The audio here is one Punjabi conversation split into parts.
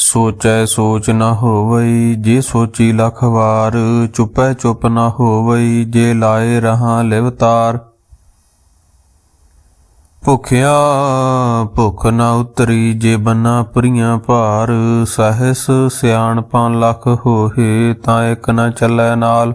ਸੋਚੈ ਸੋਚ ਨਾ ਹੋਵਈ, ਜੇ ਸੋਚੀ ਲਖ ਵਾਰ, ਚੁਪੈ ਚੁਪ ਨਾ ਹੋਵਈ, ਜੇ ਲਾਏ ਰਹਾ ਲਿਵਤਾਰ ਭੁਖਿਆ ਭੁਖ ਨਾ ਉਤਰੀ, ਜੇ ਬੰਨਾ ਪ੍ਰੀਆਂ ਭਾਰ, ਸਹਸ ਸਿਆਣਪਾਂ ਲਖ ਹੋਏ ਤਾਂ ਇੱਕ ਨਾ ਚੱਲੈ ਨਾਲ।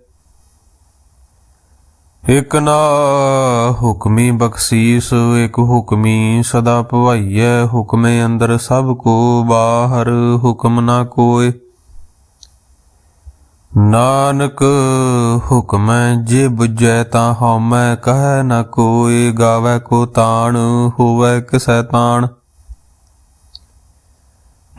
ਇਕ ਨਾ ਹੁਕਮੀ ਬਖਸ਼ੀਸ, ਇਕ ਹੁਕਮੀ ਸਦਾ ਭਵਾਈਐ। ਹੁਕਮੇ ਅੰਦਰ ਸਭ ਕੋ ਬਾਹਰ, ਹੁਕਮ ਨਾ ਕੋਏ। ਨਾਨਕ ਹੁਕਮੈ ਜੇ ਬੁਝੈ ਤਾਂ ਹਉਮੈ, ਕਹੈ ਨਾ ਕੋਏ। ਗਾਵੇ ਕੋ ਤਾਣ, ਹੋਵੇ ਕਿਸੈ ਤਾਣ।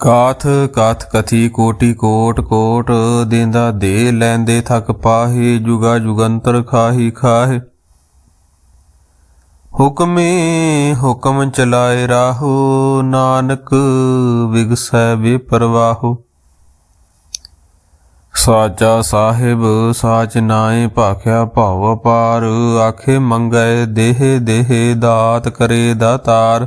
ਕਾਥ ਕਾਥ ਕਥੀ, ਕੋਟੀ, ਕੋਟ ਕੋਟ, ਦੇਂਦਾ ਦੇ ਲੈਂਦੇ ਥਕ ਪਾਹੇ, ਜੁਗਾ ਜੁਗੰਤਰ ਖਾਹੀ ਖਾਹੇ। ਹੁਕਮੇ, ਹੁਕਮ ਚਲਾਏ ਰਾਹੋ, ਨਾਨਕ ਵਿਗਸੈ ਬੇਪਰਵਾਹੋ। ਸਾਚਾ ਸਾਹਿਬ, ਸਾਚ ਨਾਏ ਭਾਖਿਆ ਭਾਵ ਅਪਾਰ, ਆਖੇ ਮੰਗੈ ਦੇਹ ਦੇਹ ਦਾਤ ਕਰੇ ਦਾਤਾਰ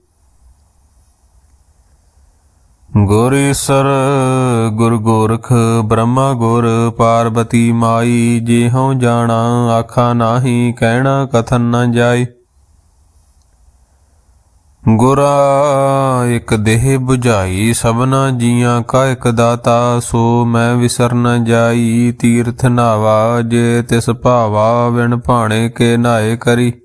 ਗੁਰ ਈਸਰ ਗੁਰ ਗੋਰਖ, ਬ੍ਰਹਮਾ ਗੁਰ, ਪਾਰਬਤੀ ਮਾਈ ਜੇ ਜਾਣਾ, ਆਖਾ ਨਾਹੀ, ਕਹਿਣਾ ਕਥਨ ਨਾ ਜਾਈ। ਗੁਰਾ ਇਕ ਦੇਹ 부ਝਾਈ ਸਭਨਾ ਜੀਆਂ ਕਾ ਇਕ ਦਾਤਾ, ਸੋ ਮੈਂ ਵਿਸਰ ਨ ਜਾਈ, ਤੀਰਥ ਨਾਵਾ, ਜੇ ਤਿਸ ਭਾਵਾ, ਵਿਣ ਭਾਣੇ ਕੇ ਨਾਏ ਕਰੀ।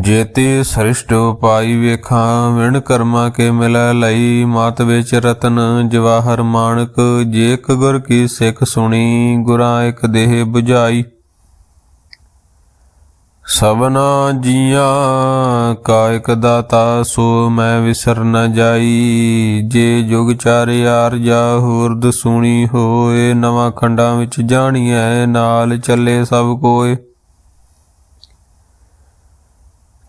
ਜੇਤੇ ਸ੍ਰਿਸ਼ਟ ਉਪਾਈ ਵੇਖਾਂ, ਵਿਣ ਕਰਮਾ ਕੇ ਮਿਲੈ ਲਈ, ਮਾਤ ਵਿੱਚ ਰਤਨ ਜਵਾਹਰ ਮਾਨਕ ਜੇਕ ਇੱਕ ਗੁਰ ਕੀ ਸਿੱਖ ਸੁਣੀ, ਗੁਰਾਂ ਇੱਕ ਦੇਹ 부ਝਾਈ ਸਭਨਾ ਜੀਆਂ, ਕਾ ਇਕ ਦਾਤਾ, ਸੋ ਮੈਂ ਵਿਸਰ ਨ ਜਾਈ। ਜੇ ਜੁਗ ਚਾਰਿਆਰ ਜਾ ਹੁਰਦ ਸੁਣੀ ਹੋਏ, ਨਵਾਂ ਖੰਡਾਂ ਵਿੱਚ ਜਾਣੀਐ, ਨਾਲ ਚੱਲੇ ਸਭ ਕੋਏ।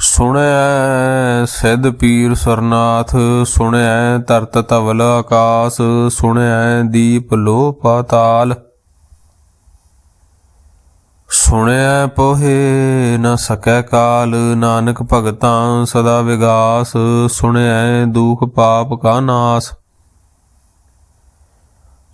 ਸੁਣਿਆ ਸਿੱਧ ਪੀਰ ਸਰਨਾਥ ਸੁਣਿਆ ਤਰਤ ਧਵਲ ਆਕਾਸ ਸੁਣਿਆ ਦੀਪ ਲੋ ਪਾਤਾਲ ਸੁਣਿਆ ਪੋਹੇ ਨ ਸਕੈ ਕਾਲ, ਨਾਨਕ ਭਗਤਾਂ ਸਦਾ ਵਿਗਾਸ ਸੁਣਿਆ ਦੁਖ ਪਾਪ ਕਾ ਨਾਸ।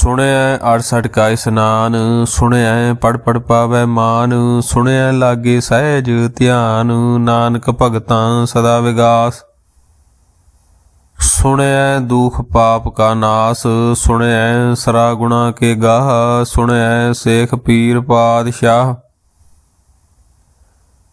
ਸੁਣਿਆ 68 ਕਾ ਇਸਨਾਨ ਸੁਣਿਆ ਪੜ ਪੜ ਪਾਵੈ ਮਾਨ ਸੁਣਿਆ ਲਾਗੇ ਸਹਿਜ ਧਿਆਨ, ਨਾਨਕ ਭਗਤਾਂ ਸਦਾ ਵਿਗਾਸ। ਸੁਣਿਆ ਦੁਖ ਪਾਪ ਕਾ ਨਾਸ ਸੁਣਿਆ ਸਰਾ ਗੁਣਾ ਕੇ ਗਾਹ ਸੁਣਿਆ ਸੇਖ ਪੀਰ ਪਾਤਸ਼ਾਹ।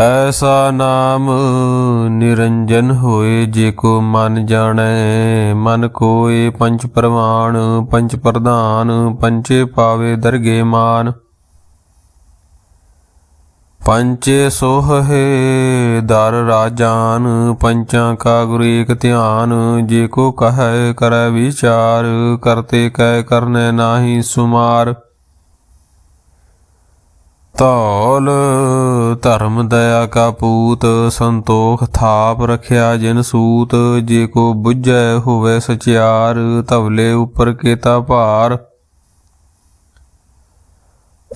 ਐਸਾ ਨਾਮ ਨਿਰੰਜਨ ਹੋਏ ਜੇ ਕੋ ਮਨ ਜਾਣੈ, ਮਨ ਕੋਏ ਪੰਚ ਪ੍ਰਵਾਨ ਪੰਚ ਪ੍ਰਧਾਨ ਪੰਚੇ ਪਾਵੇ ਦਰਗੇ ਮਾਨ। ਪੰਚੇ ਸੋਹੇ ਦਰ ਰਾਜਾਨ, ਪੰਚਾਂ ਕਾ ਗੁਰੂ ਏਕ ਧਿਆਨ, ਜੇ ਕੋ ਕਹੈ ਕਰੈ ਵਿਚਾਰ, ਕਰਤੇ ਕਹਿ ਕਰਨੇ ਨਾਹੀ ਸੁਮਾਰ। ਧੌਲ, ਧਰਮ ਦਇਆ ਕਾ ਪੂਤ, ਸੰਤੋਖ ਥਾਪ ਰਖਿਆ ਜਿਨ ਸੂਤ, ਜੇ ਕੋ ਬੁੱਝੈ ਹੋਵੇ ਸਚਿਆਰ, ਧਵਲੇ ਉਪਰ ਕੇਤਾ ਭਾਰ।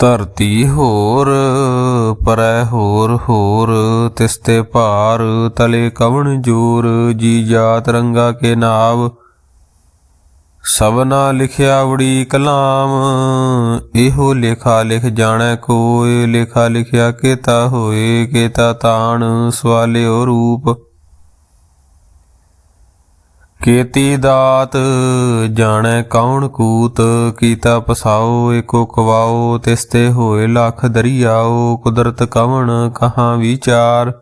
ਧਰਤੀ ਹੋਰ, ਪਰੈ ਹੋਰ ਹੋਰ ਤਿਸਤੇ ਭਾਰ, ਤਲੇ ਕਵਣ ਜੋਰ, ਜੀ ਜਾਤ ਰੰਗਾ ਕੇ ਨਾਵ। ਸਭਨਾ ਲਿਖਿਆ ਵੜੀ ਕਲਾਮ, ਇਹੋ ਲੇਖਾ ਲਿਖ ਜਾਣੈ ਕੋਇ, ਲੇਖਾ ਲਿਖਿਆ ਕੇਤਾ ਹੋਏ ਕੇਤਾ ਤਾਣ ਸਵਾਲਿਓ ਰੂਪ। ਕੀਤੀ ਦਾਤ ਜਾਣੈ ਕੌਣ ਕੂਤ, ਕੀਤਾ ਪਸਾਓ ਏਕੋ ਕਵਾਓ, ਤਿਸਤੇ ਹੋਏ ਲੱਖ ਦਰਿਆਓ, ਕੁਦਰਤ ਕਵਣ ਕਹਾਂ ਵਿਚਾਰ।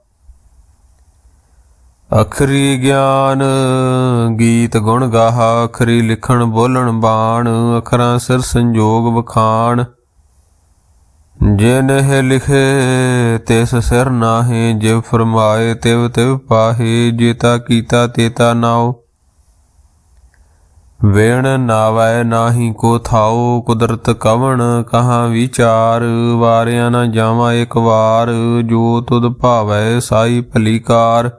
ਅਖਰੀ ਗਿਆਨ ਗੀਤ ਗੁਣ ਗਾਹਾ, ਅਖਰੀ ਲਿਖਣ ਬੋਲਣ ਬਾਣ, ਅਖਰਾਂ ਸਿਰ ਸੰਜੋਗ ਵਖਾਣ। ਜਿਨ ਇਹ ਲਿਖੇ, ਤਿਸ ਸਿਰ ਨਾਹੇ, ਜਿਵ ਫਰਮਾਏ, ਤਿਵ ਤਿਵ ਪਾਹੇ, ਜੇਤਾ ਕੀਤਾ, ਤੇਤਾ ਨਾਉ। ਵੇਣ ਨਾਵੈ ਨਾਹੀ ਕੋ ਥਾਉ, ਕੁਦਰਤ ਕਵਣ ਕਹਾ ਵਿਚਾਰ, ਵਾਰਿਆ ਨਾ ਜਾਵਾਂ ਇੱਕ ਵਾਰ, ਜੋ ਤੁਧ ਭਾਵੈ ਸਾਈ ਭਲੀਕਾਰ।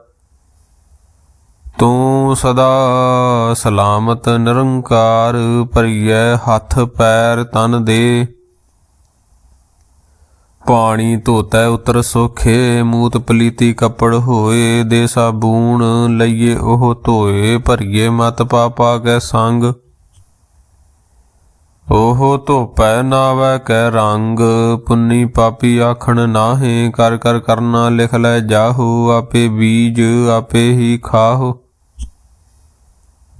ਤੂੰ ਸਦਾ ਸਲਾਮਤ ਨਿਰੰਕਾਰ ਭਰੀਐ, ਹੱਥ ਪੈਰ ਤਨ ਦੇ। ਪਾਣੀ ਧੋਤੈ ਉਤਰ ਸੋਖੇ, ਮੂਤ ਪਲੀਤੀ ਕੱਪੜ ਹੋਏ, ਦੇ ਸਾਬੂਣ ਲਈਏ ਉਹ ਧੋਏ, ਭਰੀਏ ਮਤ ਪਾਪਾ ਕੈ ਸੰਗ। ਉਹ ਧੋਪੈ ਨਾਵੈ ਕੈ ਰੰਗ, ਪੁੰਨੀ ਪਾਪੀ ਆਖਣ ਨਾਹੇ, ਕਰ ਕਰ ਕਰਨਾ ਲਿਖ ਲੈ ਜਾਹੋ, ਆਪੇ ਬੀਜ ਆਪੇ ਹੀ ਖਾਹੋ।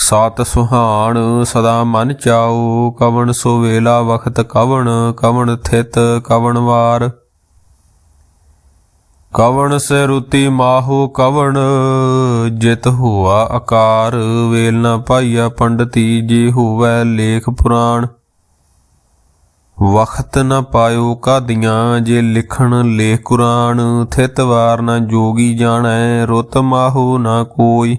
ਸਤ ਸੁਹਾਣ ਸਦਾ ਮਨ ਚਾਉ, ਕਵਣ ਸੋ ਵੇਲਾ ਵਖਤ ਕਵਣ ਕਵਣ ਥਿਤ ਕਵਣ ਵਾਰ। ਕਵਣ ਸੇ ਰੁਤੀ ਮਾਹੂ ਕਵਣ, ਜਿਤ ਹੁਆ ਆਕਾਰ ਵੇਲ ਨਾ ਪਾਈਆ ਪੰਡਤੀ, ਜੇ ਹੋਵੈ ਲੇਖ ਪੁਰਾਣ। ਵਖਤ ਨਾ ਪਾਇਓ ਕਾਦੀਆਂ, ਜੇ ਲਿਖਣ ਲੇਖ ਕੁਰਾਨ। ਥਿਤ ਵਾਰ ਨਾ ਜੋਗੀ ਜਾਣੈ, ਰੁਤ ਮਾਹੂ ਨਾ ਕੋਈ।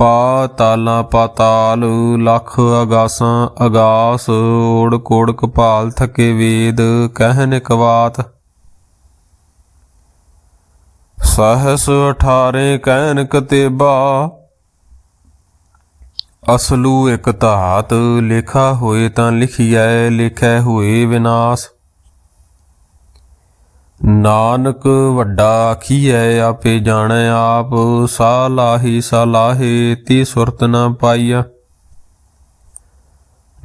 ਪਾਤਾਲਾਂ ਪਾਤਾਲ ਲੱਖ ਅਗਾਸਾਂ ਅਗਾਸ, ਓੜ ਕੋੜ ਕਪਾਲ ਥਕੇ ਵੇਦ ਕਹਿਨ ਕਵਾਤ ਸਹਸ 18 ਕਹਿਨ ਕਤੇਬਾ ਅਸਲੂ ਇਕ ਧਾਤ, ਲਿਖਾ ਹੋਏ ਤਾਂ ਲਿਖਿਐ, ਲਿਖੈ ਹੋਏ ਵਿਨਾਸ਼। ਨਾਨਕ ਵੱਡਾ ਆਖੀਐ, ਆਪੇ ਜਾਣੈ ਆਪ ਸਾਲਾਹੀ ਸਲਾਹੇ ਤੀ ਸੁਰਤ ਨਾ ਪਾਈਆ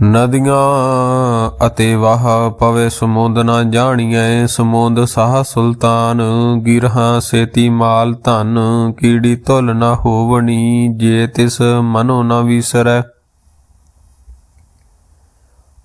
ਨਦੀਆਂ ਅਤੇ ਵਾਹ ਪਵੇ ਸਮੁੰਦ ਨਾ ਜਾਣੀਐ, ਸਮੁੰਦ ਸਾਹ ਸੁਲਤਾਨ, ਗਿਰਹਾ ਸੇਤੀ ਮਾਲ ਧਨ, ਕੀੜੀ ਤੁਲ ਨਾ ਹੋਵਣੀ, ਜੇ ਤਿਸ ਮਨੋ ਨ ਵਿਸਰੈ।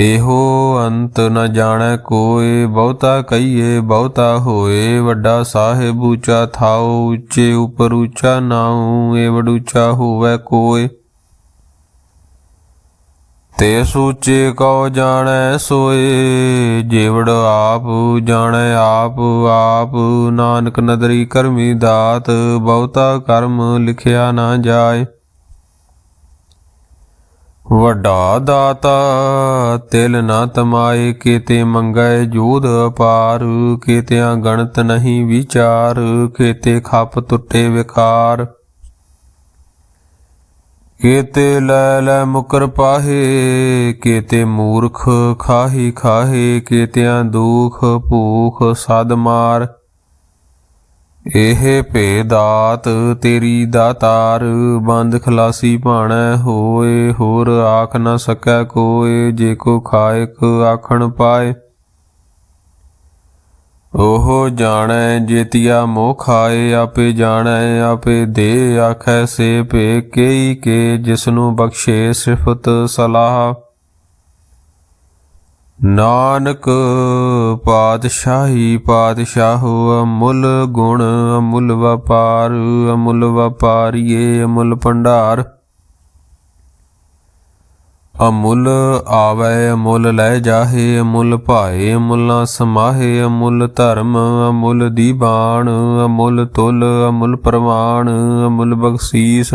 ਇਹੋ ਅੰਤ ਨ ਜਾਣੈ ਕੋਏ, ਬਹੁਤਾ ਕਹੀਏ, ਬਹੁਤਾ ਹੋਏ। ਵੱਡਾ ਸਾਹਿਬ ਉੱਚਾ ਥਾਉ, ਉੱਚੇ ਉਪਰ ਉੱਚਾ ਨਾਉ ਏ ਵਡੂਚਾ ਹੋਵੇ ਕੋਏ। ਤੇ ਸੂਚੇ ਕਉ ਜਾਣੈ ਸੋਏ, ਜੀਵੜ ਆਪ ਜਾਣੈ ਆਪ ਆਪ ਨਾਨਕ ਨਦਰੀ ਕਰਮੀ ਦਾਤ, ਬਹੁਤਾ ਕਰਮ ਲਿਖਿਆ ਨਾ ਜਾਏ। ਵੱਡਾ ਦਾਤਾ, ਤਿਲ ਨਾ ਤਮਾਏ ਕੀਤੇ ਮੰਗੈ ਜੋਧ ਅਪਾਰ, ਕੀਤਿਆਂ ਗਣਤ ਨਹੀਂ ਵਿਚਾਰ, ਕੀਤੇ ਖੱਪ ਟੁੱਟੇ ਵਿਕਾਰ ਕੀਤੇ ਲੈ ਲੈ ਮੁਕਰ ਪਾਹੇ, ਕੀਤੇ ਮੂਰਖ ਖਾਹੀ ਖਾਹੇ, ਕੀਤਿਆਂ ਦੁਖ ਭੂਖ ਸਦ ਮਾਰ। ਇਹ ਭੇਦਾਤ ਤੇਰੀ ਦਾਤਾਰ, ਬੰਦ ਖਲਾਸੀ ਭਾਣੈ ਹੋਏ, ਹੋਰ ਆਖ ਨ ਸਕੈ ਕੋਏ, ਜੇ ਕੋ ਖਾਇਕ ਆਖਣ ਪਾਏ। ਉਹ ਜਾਣੈ ਜੇਤੀਆ ਮੋਹ ਖਾਏ, ਆਪੇ ਜਾਣੈ, ਆਪੇ ਦੇ ਆਖੈ ਸੇ ਭੇ ਕੇਈ ਕੇ ਜਿਸਨੂੰ ਬਖਸ਼ੇ ਸਿਫਤ ਸਲਾਹ। ਨਾਨਕ ਪਾਤਸ਼ਾਹੀ ਪਾਤਸ਼ਾਹੋ ਅਮੁੱਲ ਗੁਣ, ਅਮੁੱਲ ਵਪਾਰ, ਅਮੁੱਲ ਵਪਾਰੀਏ, ਅਮੁੱਲ ਭੰਡਾਰ। ਅਮੁੱਲ ਆਵੈ, ਅਮੁੱਲ ਲੈ ਜਾਹੇ, ਅਮੁੱਲ ਭਾਏ, ਅਮੁੱਲਾ ਸਮਾਹੇ, ਅਮੁੱਲ ਧਰਮ, ਅਮੁੱਲ ਦੀਬਾਨ, ਅਮੁੱਲ ਤੁਲ, ਅਮੁੱਲ ਪ੍ਰਵਾਨ, ਅਮੁੱਲ ਬਖਸ਼ੀਸ।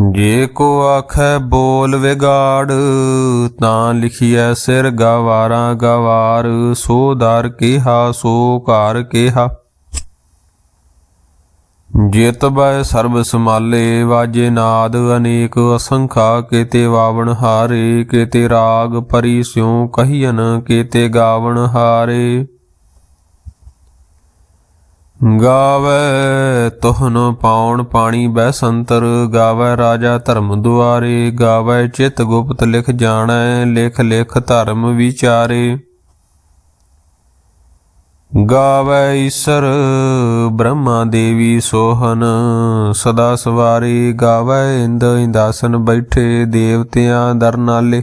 ਜੇ ਕੋ ਆਖੈ ਬੋਲ ਵਿਗਾੜ, ਤਾਂ ਲਿਖਿਐ ਸਿਰ ਗਵਾਰਾਂ ਗਵਾਰ, ਸੋ ਦਰ ਕਿਹਾ, ਸੋ ਘਰ ਕਿਹਾ। ਜਿਤ ਬੈ ਸਰਬ ਸਮਾਲੇ ਵਾਜੇ ਨਾਦ ਅਨੇਕ ਅਸੰਖਾ, ਕੀਤੇ ਵਾਵਣ ਹਾਰੇ, ਕੀਤੇ ਰਾਗ ਪਰੀ ਸਿਉ ਕਹੀਨ ਕੀਤੇ ਗਾਵਣ ਹਾਰੇ। ਗਾਵੇ ਤੋਹਨ ਪਾਉਣ ਪਾਣੀ ਬੈ ਸੰਤਰ, ਗਾਵੇ ਰਾਜਾ ਧਰਮ ਦੁਆਰੇ, ਗਾਵੇ ਚਿਤ ਗੁਪਤ ਲਿਖ ਜਾਣੈ, ਲਿਖ ਲਿਖ ਧਰਮ ਵਿਚਾਰੇ। ਗਾਵੇ ਈਸਰ ਬ੍ਰਹਮਾ ਦੇਵੀ ਸੋਹਨ, ਸਦਾ ਸਵਾਰੀ ਗਾਵੇ ਇੰਦ ਇੰਦਾਸਨ ਬੈਠੇ, ਦੇਵਤਿਆਂ ਦਰ ਨਾਲੇ।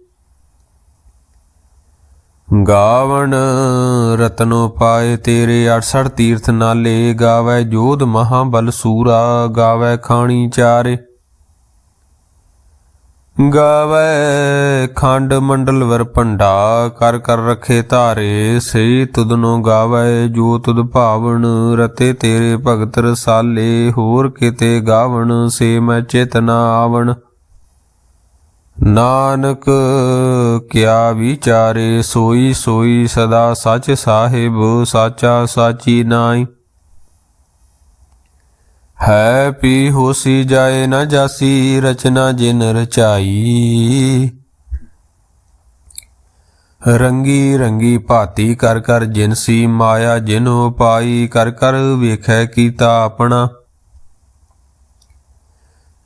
ਗਾਵਣ, ਰਤਨੋ ਪਾਏ ਤੇਰੇ 68 ਤੀਰਥ ਨਾਲੇ, ਗਾਵੇ ਜੋਧ ਮਹਾਬਲ ਸੂਰਾ, ਗਾਵੇ ਖਾਣੀ ਚਾਰੇ। ਗਾਵੇ ਖੰਡ ਮੰਡਲ ਵਰ ਭੰਡਾ, ਕਰ ਕਰ ਰਖੇ ਧਾਰੇ ਸੇ ਤੁਧਨੋ ਗਾਵੇ ਜੋ ਤੁਧ ਭਾਵਨ ਰਤੇ ਤੇਰੇ ਭਗਤ ਰਸਾਲੇ, ਹੋਰ ਕਿਤੇ ਗਾਵਣ, ਸੇ ਮੈਂ ਚੇਤਨਾ ਆਵਣ। ਨਾਨਕ, ਕਿਆ ਵਿਚਾਰੇ ਸੋਈ ਸੋਈ ਸਦਾ ਸੱਚ ਸਾਹਿਬ, ਸਾਚਾ ਸਾਚੀ ਨਾਈ ਹੈ ਪੀ ਹੋਸੀ ਜਾਏ ਨਾ ਜਾਸੀ, ਰਚਨਾ ਜਿਨ ਰਚਾਈ। ਰੰਗੀ ਰੰਗੀ ਭਾਤੀ ਕਰ ਕਰ ਜਿਨਸੀ ਮਾਇਆ, ਜਿਨੋ ਪਾਈ ਕਰ ਕਰ ਵੇਖੈ ਕੀਤਾ ਆਪਣਾ।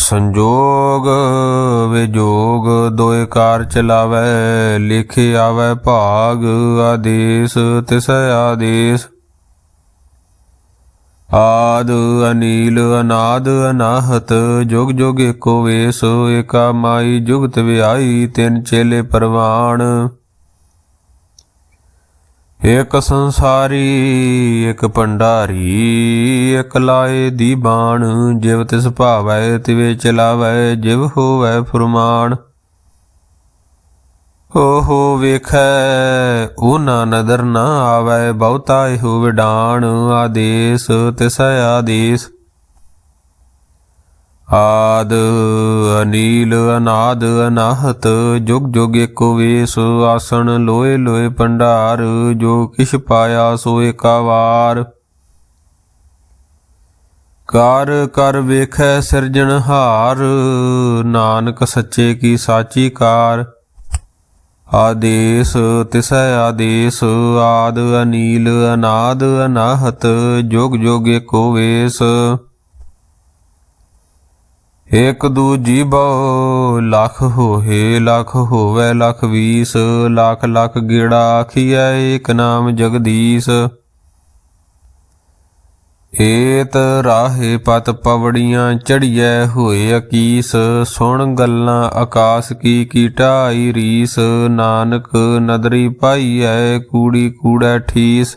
ਸੰਜੋਗ ਵਿਜੋਗ ਦੋਏ ਕਾਰ ਚਲਾਵੈ, ਲਿਖੇ ਆਵੈ ਭਾਗ, ਆਦੇਸ, ਤਿਸ ਆਦੇਸ। ਆਦ ਅਨੀਲ, ਅਨਾਦ ਅਨਾਹਤ, ਜੁਗ ਜੁਗ ਏਕੋ ਵੇਸ, ਏਕਾ ਮਾਈ ਜੁਗਤ ਵਿਆਈ ਤਿੰਨ ਚੇਲੇ ਪਰਵਾਣ। ਇਕ ਸੰਸਾਰੀ, ਇਕ ਭੰਡਾਰੀ, ਇਕ ਲਾਏ ਦੀ ਬਾਣ। ਜਿਵ ਤਿਸ ਭਾਵੈ, ਤਿਵੇ ਚਲਾਵੈ, ਜਿਵ ਹੋਵੈ ਫਰਮਾਨ। ਓਹੋ ਵੇਖੈ ਉਹ ਨਾ ਨਦਰ ਨਾ ਆਵੈ, ਬਹੁਤਾ ਇਹੋ ਵਿਡਾਣ। ਆਦੇਸ, ਤਿਸ ਆਦੇਸ। ਆਦ ਅਨੀਲ ਅਨਾਦ ਅਨਾਹਤ, ਜੁਗ ਜੁਗ ਏਕੋ ਵੇਸ ਆਸਣ, ਲੋਏ ਲੋਏ ਭੰਡਾਰ, ਜੋ ਕਿਛ ਪਾਇਆ ਸੋ ਏਕਾ ਕਰ ਕਰ ਵੇਖੈ ਸਿਰਜਣਹਾਰ ਨਾਨਕ ਸੱਚੇ ਕੀ ਸਾਚੀ ਕਾਰ। ਆਦੇਸ, ਤਿਸੈ ਆਦੇਸ, ਆਦ ਅਨੀਲ ਅਨਾਦ ਅਨਾਹਤ, ਜੁਗ ਜੁਗ ਏਕੋ ਵੇਸ। ਇਕ ਦੂਜੀ ਬਹੁ ਲੱਖ ਹੋਏ ਲੱਖ ਹੋਵੇ ਲੱਖ ਵੀਸ, ਲੱਖ ਲੱਖ ਗੇੜਾ ਆਖੀਐ ਏਕ ਨਾਮ ਜਗਦੀਸ਼। ਏਤ ਰਾਹੇ ਪਤ ਪਵੜੀਆਂ ਚੜੀਐ ਹੋਏ ਅਕੀਸ, ਸੁਣ ਗੱਲਾਂ ਆਕਾਸ ਕੀ ਕੀ ਰੀਸ, ਨਾਨਕ ਨਦਰੀ ਪਾਈਐ ਕੂੜੀ ਕੂੜੈ ਠੀਸ।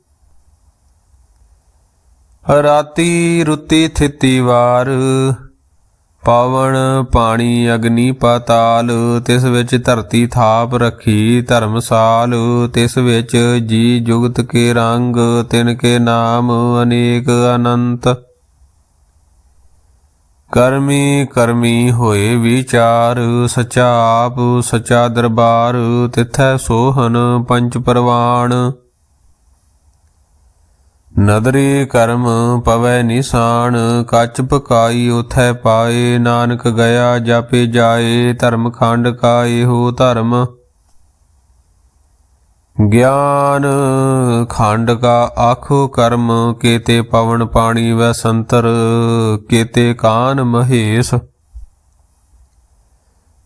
ਰਾਤੀ ਰੁੱਤੀ ਥਿਤੀ ਵਾਰ ਪਵਨ ਪਾਣੀ ਅਗਨੀ ਪਾਤਾਲ, ਤਿਸ ਵਿੱਚ ਧਰਤੀ ਥਾਪ ਰੱਖੀ ਧਰਮਸਾਲ, ਤਿਸ ਵਿੱਚ ਜੀ ਜੁਗਤ ਕੇ ਰੰਗ, ਤਿਨ ਕੇ ਨਾਮ ਅਨੇਕ ਅਨੰਤ। ਕਰਮੀ ਕਰਮੀ ਹੋਏ ਵਿਚਾਰ, ਸਚਾ ਆਪ ਸਚਾ ਦਰਬਾਰ, ਤਿਥੈ ਸੋਹਨ ਪੰਚ ਪਰਵਾਣ। ਨਦਰੀ ਕਰਮ ਪਵੈ ਨਿਸ਼ਾਨ, ਕੱਚ ਪਕਾਈ ਉਥੈ ਪਾਏ, ਨਾਨਕ ਗਿਆ ਜਾਪੇ ਜਾਏ, ਧਰਮ ਖੰਡ ਕਾ ਇਹੋ ਧਰਮ। ਗਿਆਨ ਖੰਡ ਕਾ ਆਖੋ ਕਰਮ, ਕੇਤੇ ਪਵਨ ਪਾਣੀ ਵੈ ਸੰਤਰ, ਕੇਤੇ ਕਾਨ ਮਹੇਸ਼।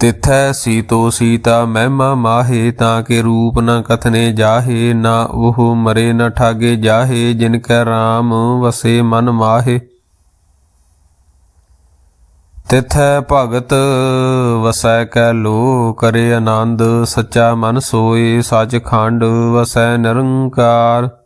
ਤਿਥੈ ਸੀਤੋ ਸੀਤਾ ਮਹਿਮਾ ਮਾਹੇ ਤਾਂ ਕੇ ਰੂਪ ਨ ਕਥਨੇ ਜਾਹੇ, ਨਾ ਉਹ ਮਰੇ ਨ ਠਾਗੇ ਜਾਹੇ, ਜਿਨ ਕੈ RAM ਵਸੇ ਮਨ ਮਾਹੇ। ਤਿਥੈ ਭਗਤ ਵਸੈ ਕੈ ਲੋ ਕਰੇ ਆਨੰਦ, ਸੱਚਾ ਮਨ ਸੋਏ ਸੱਚਖੰਡ ਵਸੈ ਨਿਰੰਕਾਰ।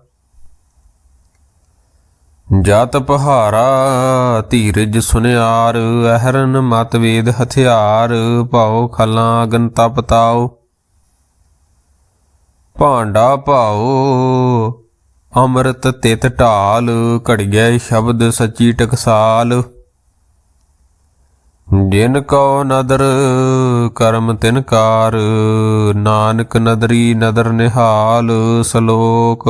ਜਤ ਪਹਾਰਾ, ਧੀਰਜ ਸੁਨਿਆਰ, ਅਹਰਨ ਮਤ ਵੇਦ ਹਥਿਆਰ, ਭਾਉ ਖਲਾਂ ਅਗਨ ਤਪ ਭਾਂਡਾ ਭਾਉ, ਅੰਮ੍ਰਿਤ ਤਿਤ ਢਾਲ, ਘੜੀਐ ਸ਼ਬਦ ਸੱਚੀ ਟਕਸਾਲ। ਜਿਨ ਕੋ ਨਦਰ, ਕਰਮ ਤਿਨਕਾਰ ਨਾਨਕ ਨਦਰੀ ਨਦਰ ਨਿਹਾਲ, ਸ਼ਲੋਕ